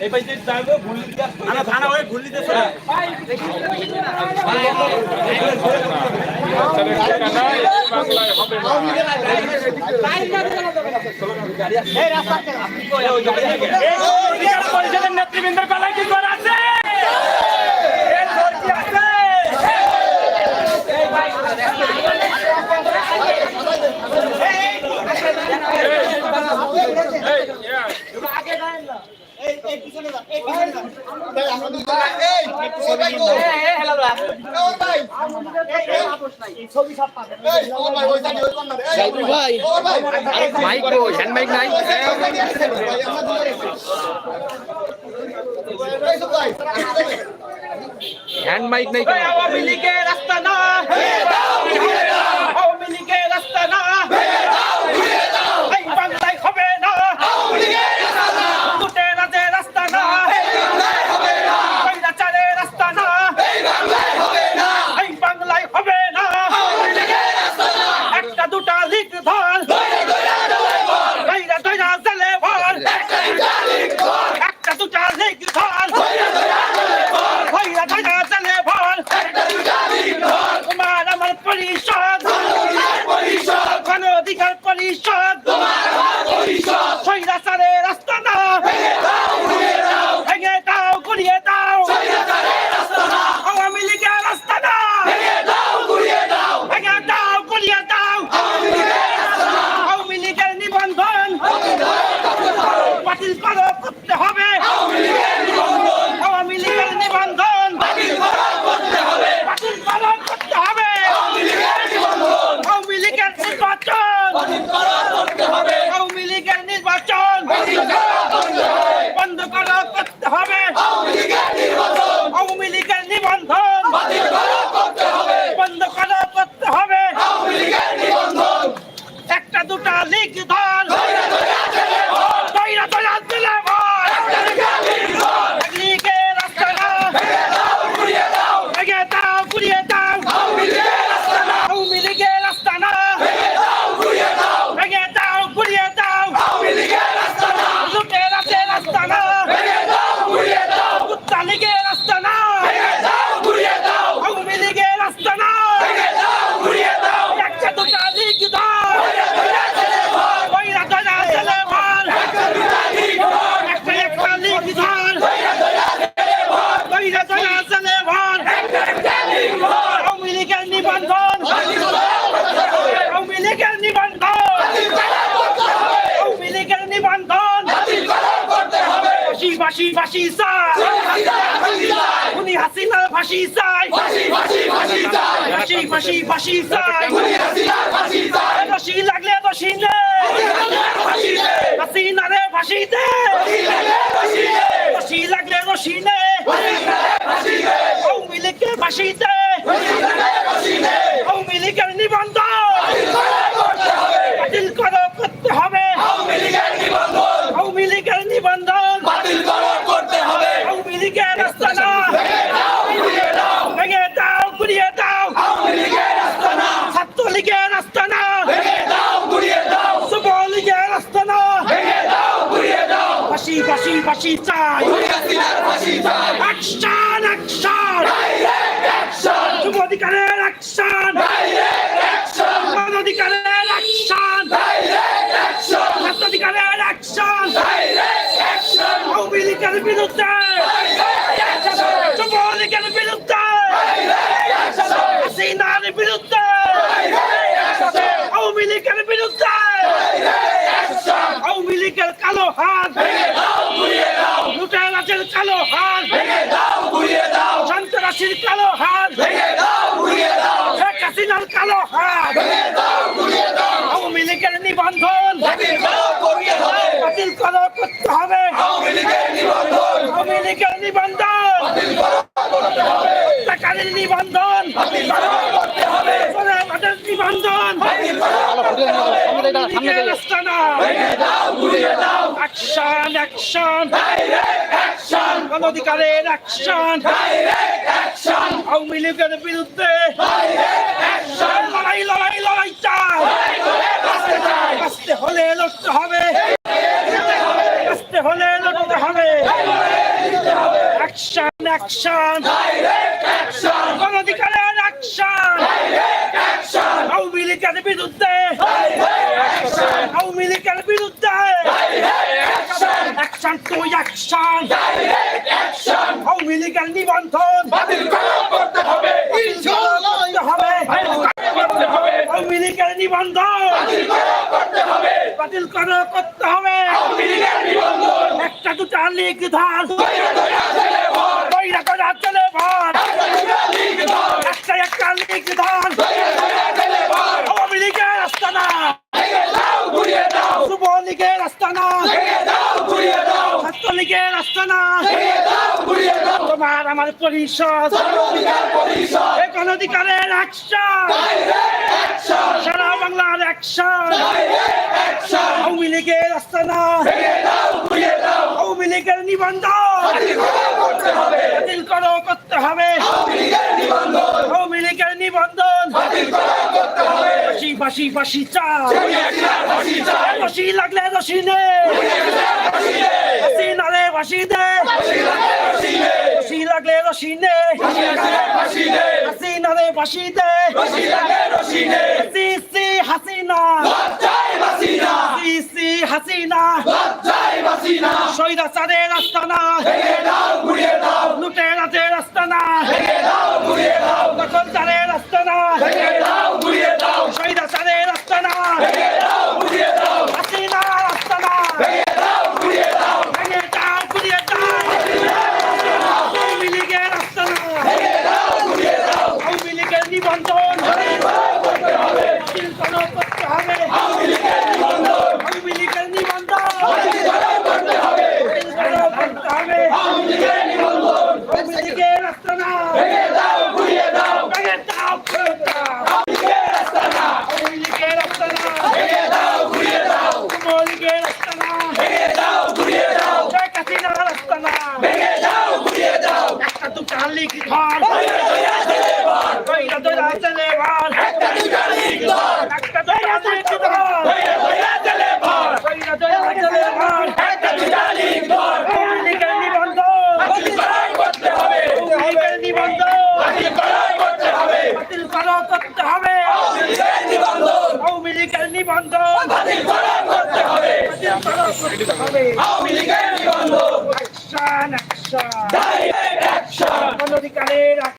এই ভাই যে পরিষদের নেতৃবৃন্দের গলায় কি করা আছে মাইক হ্যান্ড মাইক নাই রাস্তা না ফাঁসি ফাঁসি চাই। উনি হাসিনার ফাঁসি চাই। ফাঁসি ফাঁসি ফাঁসি চাই। দোষী লাগলে দোষী নে হাসিনারে ফাঁসি দে। দোষী লাগলে দোষী নে আওয়ামী লীগকে ফাঁসি দে। আওয়ামী লীগের নিবন্ধন বাতিল করো করতে হবে আওয়ামী নিবন্ধন। আওয়ামী লীগের রাস্তা না। ভেঙে দাও গুড়িয়ে দাও। ছাত্র লীগের রাস্তা না। যুব লীগের রাস্তা না। ফাঁসি ফাঁসি ফাঁসি চাই। অ্যাকশন অ্যাকশন যুব অধিকারের অ্যাকশন অধিকারের অ্যাকশন ছাত্র অধিকারের অ্যাকশন আওয়ামী লীগের বিরুদ্ধে! যুব লীগের বিরুদ্ধে! হাসিনার বিরুদ্ধে! আওয়ামী লীগের বিরুদ্ধে! আওয়ামী লীগের কালো হাত! লুটেরাজের কালো হাত! সন্ত্রাসীর কালো হাত! শেখ হাসিনার কালো হাত। আওয়ামী লীগের নিবন্ধন। বাতিল করো করতে হবে। আওয়ামী লীগের নিবন্ধন। টাকারের নিবন্ধন। নিবন্ধন। না অ্যাকশন অ্যাকশন আওয়ামী লীগের বিরুদ্ধে লড়াই লড়াই লড়াই চাই। আসতে হলে লড়তে হবে। আসতে হলে লড়তে হবে। অ্যাকশন গণধিকারের অ্যাকশন আওয়ামী লীগের বিরুদ্ধে আওয়ামী লীগের বিরুদ্ধে অ্যাকশন টু অ্যাকশন লীগের নিবন্ধন করতে হবে। আওয়ামী লীগের নিবন্ধন বাতিল করে করতে হবে। একটা দুটা লীগ ধার। বইরা করা চলে ভর। একটা একটা লীগ ধার। আওয়ামী লীগের আস্তানা যুব লীগের আস্তানা ছাত্র লীগের আস্তানা তোমার আমার পরিষদ। গণধিকারের অ্যাকশন সারা বাংলার অ্যাকশন আওয়ামী লীগের আস্তানা। আওয়ামী লীগের নিবন্ধন। বাতিল করো করতে হবে। আওয়ামী লীগের নিবন্ধন। ফাঁসি ফাঁসি ফাঁসি ফাঁসি লাগলে রশি নে। ফাঁসি দে। রশি নে ফাঁসি নালে ফাঁসি দে সি সি হাসিনা। সি সি হাসিনা সৈরাচারের আস্তানা লুটেরাদের আস্তানা দখলদারের আস্তানা সৈরাচারের আস্তানা হাসিনার আস্তানা ভেঙে দাও ঘুরিয়ে দাও আওয়ামী লীগের আস্তানা আওয়ামী লীগের নিবন্ধন বাতিল করো করতে হবে আওয়ামী লীগের নিবন্ধন বাতিল করো করতে হবে আওয়ামী লীগের আস্তানা ভেঙে দাও ঘুরিয়ে দাও ভেঙে দাও ঘুরিয়ে দাও আওয়ামী লীগের আস্তানা ভেঙে দাও ঘুরিয়ে দাও যুব লীগের আস্তানা ভেঙে দাও ঘুরিয়ে দাও শেখ হাসিনার আস্তানা ভেঙে দাও ঘুরিয়ে দাও একটা দুটা লীগ ধর একটা দুটা লীগ ধর একটা দুটা লীগ ধর কইরা দইরা চলে ভার একটা দুটা লীগ ধর আওয়ামী লীগের নিবন্ধন বাতিল করতে হবে আওয়ামী লীগের নিবন্ধন বাতিল করতে হবে বাতিল করো করতে হবে আওয়ামী লীগের নিবন্ধন বাতিল করতে হবে বাতিল করো করতে হবে আওয়ামী লীগের নিবন্ধন অ্যাকশন অ্যাকশন অ্যাকশন অধিকারের